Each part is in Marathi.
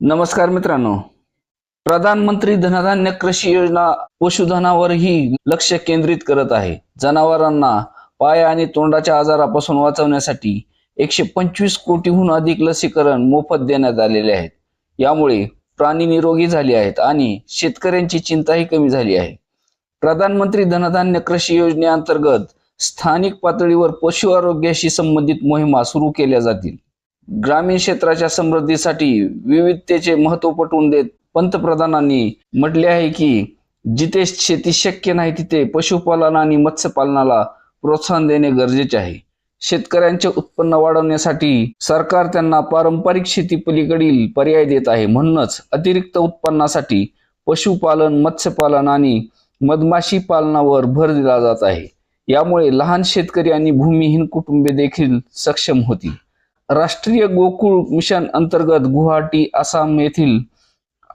नमस्कार मित्रांनो. प्रधानमंत्री धनधान्य कृषी योजना पशुधनावरही लक्ष केंद्रित करत आहे. जनावरांना पाय आणि तोंडाच्या आजारापासून वाचवण्यासाठी एकशे पंचवीस कोटीहून अधिक लसीकरण मोफत देण्यात आलेले आहेत. यामुळे प्राणी निरोगी झाले आहेत आणि शेतकऱ्यांची चिंताही कमी झाली आहे. प्रधानमंत्री धनधान्य कृषी योजनेअंतर्गत स्थानिक पातळीवर पशु आरोग्याशी संबंधित मोहिमा सुरू केल्या जातील. ग्रामीण क्षेत्राच्या समृद्धीसाठी विविधतेचे महत्त्व पटवून देत पंतप्रधानांनी म्हटले आहे की जिथे शेती शक्य नाही तिथे पशुपालन आणि मत्स्यपालनाला प्रोत्साहन देणे गरजेचे आहे. शेतकऱ्यांचे उत्पन्न वाढवण्यासाठी सरकार त्यांना पारंपरिक शेती पलीकडील पर्याय देत आहे म्हणूनच अतिरिक्त उत्पन्नासाठी पशुपालन मत्स्यपालन आणि मधमाशी पालनावर भर दिला जात आहे. यामुळे लहान शेतकरी आणि भूमिहीन कुटुंबे देखील सक्षम होतील. राष्ट्रीय गोकुळ मिशन अंतर्गत गुवाहाटी आसाम येथील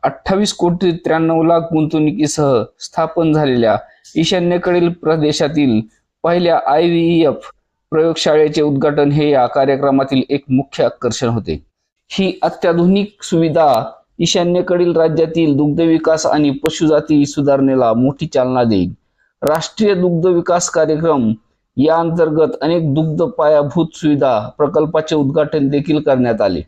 अठ्ठावीस कोटी त्र्याण्णव लाख गुंतवणुकीसह स्थापन झालेल्या ईशान्येकडील प्रदेशातील पहिल्या आय व्ही एफ प्रयोगशाळेचे उद्घाटन हे या कार्यक्रमातील एक मुख्य आकर्षण होते. ही अत्याधुनिक सुविधा ईशान्येकडील राज्यातील दुग्ध विकास आणि पशुजाती सुधारणेला मोठी चालना देईल. राष्ट्रीय दुग्ध विकास कार्यक्रम या अंतर्गत अनेक दुग्ध पायाभूत सुविधा प्रकल्पाचे उद्घाटन देखील करण्यात आले.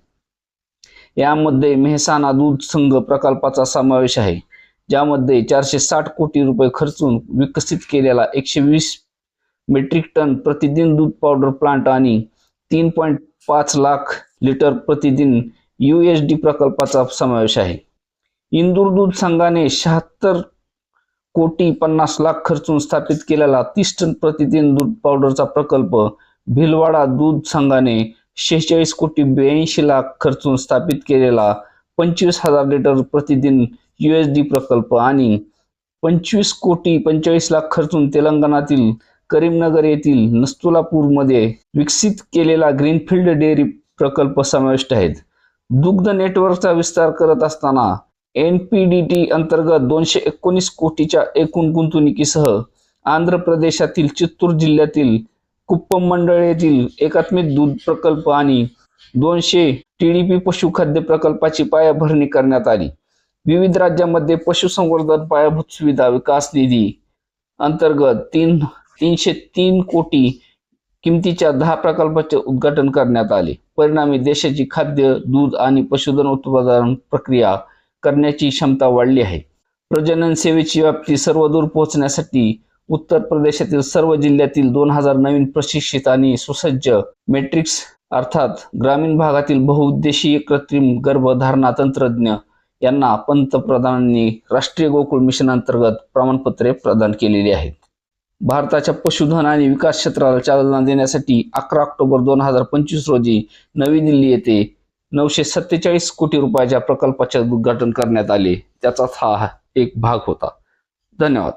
यामध्ये मेहसाणा दूध संघ प्रकल्पाचा समावेश आहे ज्यामध्ये चारशे साठ कोटी रुपये खर्चून विकसित केलेला एकशे वीस मेट्रिक टन प्रतिदिन दूध पावडर प्लांट आणि तीन पॉईंट पाच लाख लिटर प्रतिदिन यू एस डी प्रकल्पाचा समावेश आहे. इंदूर दूध संघाने शहात्तर कोटी पन्नास लाख खर्चून स्थापित केलेला तीस टन प्रतिदिन दूध पावडरचा प्रकल्प भिलवाडा दूध संघाने शेहेचाळीस कोटी ब्याऐंशी लाख खर्चून स्थापित केलेला पंचवीस हजार लिटर प्रतिदिन यू एस डी प्रकल्प आणि पंचवीस कोटी पंचेचाळीस लाख खर्चून तेलंगणातील करीमनगर येथील नस्तुलापूरमध्ये विकसित केलेला ग्रीनफील्ड डेअरी प्रकल्प समाविष्ट आहेत. दुग्ध नेटवर्कचा विस्तार करत असताना एनपीडीटी अंतर्गत दोनशे एकोणीस कोटीच्या एकूण गुंतवणुकीसह आंध्र प्रदेशातील चित्तूर जिल्ह्यातील कुप्पम मंडळ येथील एकात्मिक दूध प्रकल्प आणि दोनशे टीडीपी पशुखाद्य प्रकल्पाची पायाभरणी करण्यात आली. विविध राज्यांमध्ये पशुसंवर्धन पायाभूत सुविधा विकास निधी अंतर्गत तीन तीनशे तीन कोटी किमतीच्या दहा प्रकल्पाचे उद्घाटन करण्यात आले. परिणामी देशाची खाद्य दूध आणि पशुधन उत्पादन प्रक्रिया करण्याची क्षमता वाढली आहे. प्रजनन सेवेची व्याप्ती सर्वदूर पोहोचण्यासाठी उत्तर प्रदेशातील सर्व जिल्ह्यातील दोन हजार नवीन प्रशिक्षित आणि सुसज्ज मेट्रिक्स अर्थात ग्रामीण भागातील बहुउद्देशीय कृत्रिम गर्भधारणा तंत्रज्ञ यांना पंतप्रधानांनी राष्ट्रीय गोकुळ मिशन अंतर्गत प्रमाणपत्रे प्रदान केलेली आहेत. भारताच्या पशुधन आणि विकास क्षेत्राला चालना देण्यासाठी अकरा ऑक्टोबर दोन हजार पंचवीस रोजी नवी दिल्ली येथे नऊशे सत्तेचाळीस कोटी रुपयाच्या प्रकल्पाचे उद्घाटन करण्यात आले. त्याचाच हा एक भाग होता. धन्यवाद.